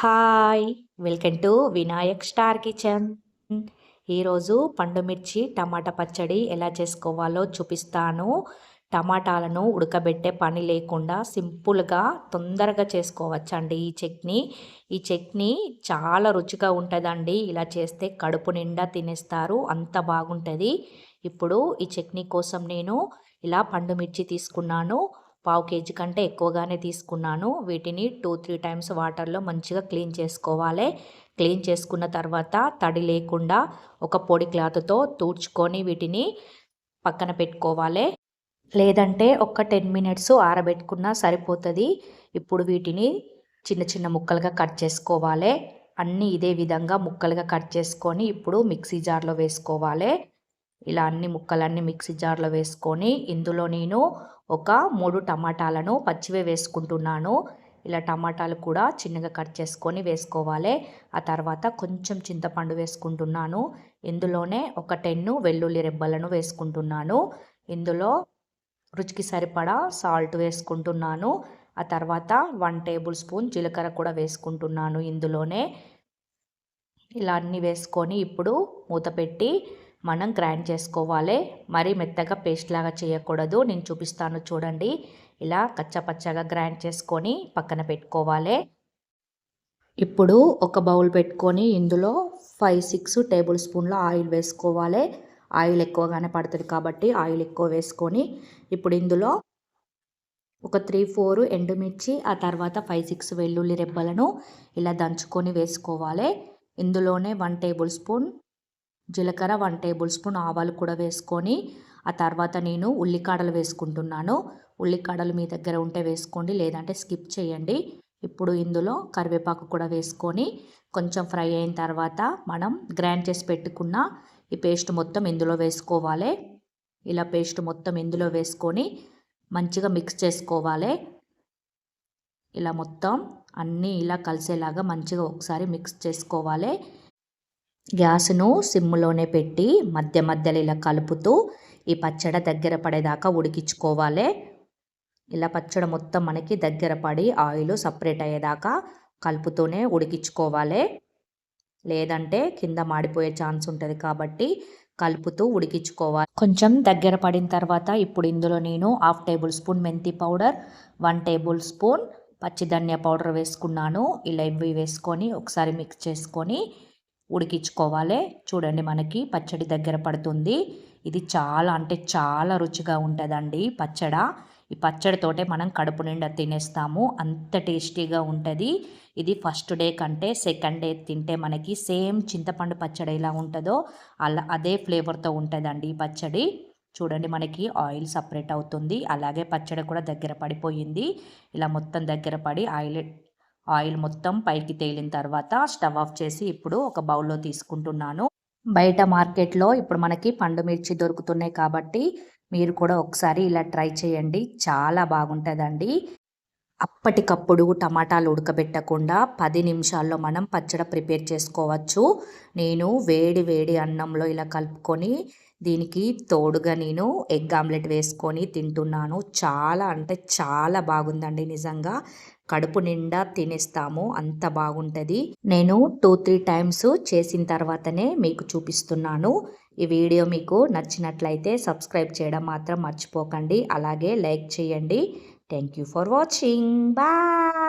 Hi welcome to Vinayak star kitchen. ఈరోజు పండుమిర్చి టమాటా పచ్చడి ఎలా చేసుకోవాలో చూపిస్తాను. టమాటాలను ఉడకబెట్టే పని లేకుండా సింపుల్గా తొందరగా చేసుకోవచ్చండి ఈ చట్నీ. ఈ చట్నీ చాలా రుచిగా ఉంటుందండి. ఇలా చేస్తే కడుపు నిండా తినేస్తారు అంత బాగుంటుంది. ఇప్పుడు ఈ చట్నీ కోసం నేను ఇలా పండుమిర్చి తీసుకున్నాను. పావు కేజీ కంటే ఎక్కువగానే తీసుకున్నాను. వీటిని టూ త్రీ టైమ్స్ వాటర్లో మంచిగా క్లీన్ చేసుకోవాలి. క్లీన్ చేసుకున్న తర్వాత తడి లేకుండా ఒక పొడి క్లాత్తో తూడ్చుకొని వీటిని పక్కన పెట్టుకోవాలి. లేదంటే ఒక టెన్ మినిట్స్ ఆరబెట్టుకున్నా సరిపోతుంది. ఇప్పుడు వీటిని చిన్న చిన్న ముక్కలుగా కట్ చేసుకోవాలి. అన్నీ ఇదే విధంగా ముక్కలుగా కట్ చేసుకొని ఇప్పుడు మిక్సీ జార్లో వేసుకోవాలి. ఇలా అన్ని ముక్కలన్నీ మిక్సీ జార్లో వేసుకొని ఇందులో నేను ఒక మూడు టమాటాలను పచ్చివే వేసుకుంటున్నాను. ఇలా టమాటాలు కూడా చిన్నగా కట్ చేసుకొని వేసుకోవాలి. ఆ తర్వాత కొంచెం చింతపండు వేసుకుంటున్నాను. ఇందులోనే ఒక టెన్ను వెల్లుల్లి రెబ్బలను వేసుకుంటున్నాను. ఇందులో రుచికి సరిపడా సాల్ట్ వేసుకుంటున్నాను. ఆ తర్వాత వన్ టేబుల్ స్పూన్ జీలకర్ర కూడా వేసుకుంటున్నాను ఇందులోనే. ఇలా అన్నీ వేసుకొని ఇప్పుడు మూత పెట్టి మనం గ్రైండ్ చేసుకోవాలి. మరీ మెత్తగా పేస్ట్ లాగా చేయకూడదు. నేను చూపిస్తాను చూడండి. ఇలా కచ్చపచ్చగా గ్రైండ్ చేసుకొని పక్కన పెట్టుకోవాలి. ఇప్పుడు ఒక బౌల్ పెట్టుకొని ఇందులో ఫైవ్ సిక్స్ టేబుల్ స్పూన్ల ఆయిల్ వేసుకోవాలి. ఆయిల్ ఎక్కువగానే పడుతుంది కాబట్టి ఆయిల్ ఎక్కువ వేసుకొని ఇప్పుడు ఇందులో ఒక త్రీ ఫోర్ ఎండుమిర్చి ఆ తర్వాత ఫైవ్ సిక్స్ వెల్లుల్లి రెబ్బలను ఇలా దంచుకొని వేసుకోవాలి. ఇందులోనే వన్ టేబుల్ స్పూన్ జీలకర్ర వన్ టేబుల్ స్పూన్ ఆవాలు కూడా వేసుకొని ఆ తర్వాత నేను ఉల్లికాడలు వేసుకుంటున్నాను. ఉల్లికాడలు మీ దగ్గర ఉంటే వేసుకోండి లేదంటే స్కిప్ చేయండి. ఇప్పుడు ఇందులో కరివేపాకు కూడా వేసుకొని కొంచెం ఫ్రై అయిన తర్వాత మనం గ్రైండ్ చేసి పెట్టుకున్న ఈ పేస్ట్ మొత్తం ఇందులో వేసుకోవాలి. ఇలా పేస్ట్ మొత్తం ఇందులో వేసుకొని మంచిగా మిక్స్ చేసుకోవాలి. ఇలా మొత్తం అన్నీ ఇలా కలిసేలాగా మంచిగా ఒకసారి మిక్స్ చేసుకోవాలి. గ్యాస్ను సిమ్లోనే పెట్టి మధ్య మధ్యలో ఇలా కలుపుతూ ఈ పచ్చడి దగ్గర పడేదాకా ఉడికించుకోవాలి. ఇలా పచ్చడి మొత్తం మనకి దగ్గర పడి ఆయిల్ సపరేట్ అయ్యేదాకా కలుపుతూనే ఉడికించుకోవాలి. లేదంటే కింద మాడిపోయే ఛాన్స్ ఉంటుంది కాబట్టి కలుపుతూ ఉడికించుకోవాలి. కొంచెం దగ్గర పడిన తర్వాత ఇప్పుడు ఇందులో నేను హాఫ్ టేబుల్ స్పూన్ మెంతి పౌడర్ వన్ టేబుల్ స్పూన్ పచ్చి ధనియా పౌడర్ వేసుకున్నాను. ఇలా ఇవి వేసుకొని ఒకసారి మిక్స్ చేసుకొని ఉడికించుకోవాలి. చూడండి మనకి పచ్చడి దగ్గర పడుతుంది. ఇది చాలా అంటే చాలా రుచిగా ఉంటుందండి పచ్చడ. ఈ పచ్చడితోటే మనం కడుపు నిండా తినేస్తాము. అంత టేస్టీగా ఉంటుంది. ఇది ఫస్ట్ డే కంటే సెకండ్ డే తింటే మనకి సేమ్ చింతపండు పచ్చడి ఎలా ఉంటుందో అలా అదే ఫ్లేవర్తో ఉంటుందండి ఈ పచ్చడి. చూడండి మనకి ఆయిల్ సపరేట్ అవుతుంది. అలాగే పచ్చడి కూడా దగ్గర పడిపోయింది. ఇలా మొత్తం దగ్గర పడి ఆయిల్ ఆయిల్ మొత్తం పైకి తేలిన తర్వాత స్టవ్ ఆఫ్ చేసి ఇప్పుడు ఒక బౌల్లో తీసుకుంటున్నాను. బయట మార్కెట్లో ఇప్పుడు మనకి పండు మిర్చి దొరుకుతున్నాయి కాబట్టి మీరు కూడా ఒకసారి ఇలా ట్రై చేయండి. చాలా బాగుంటుందండి. అప్పటికప్పుడు టమాటాలు ఉడకబెట్టకుండా పది నిమిషాల్లో మనం పచ్చడి ప్రిపేర్ చేసుకోవచ్చు. నేను వేడి వేడి అన్నంలో ఇలా కలుపుకొని దీనికి తోడుగా నేను ఎగ్ ఆమ్లెట్ వేసుకొని తింటున్నాను. చాలా అంటే చాలా బాగుందండి నిజంగా. కడుపు నిండా తినేస్తాము. అంత బాగుంటుంది. నేను టూ త్రీ టైమ్స్ చేసిన తర్వాతనే మీకు చూపిస్తున్నాను. ఈ వీడియో మీకు నచ్చినట్లయితే సబ్స్క్రైబ్ చేయడం మాత్రం మర్చిపోకండి. అలాగే లైక్ చేయండి. Thank you for watching bye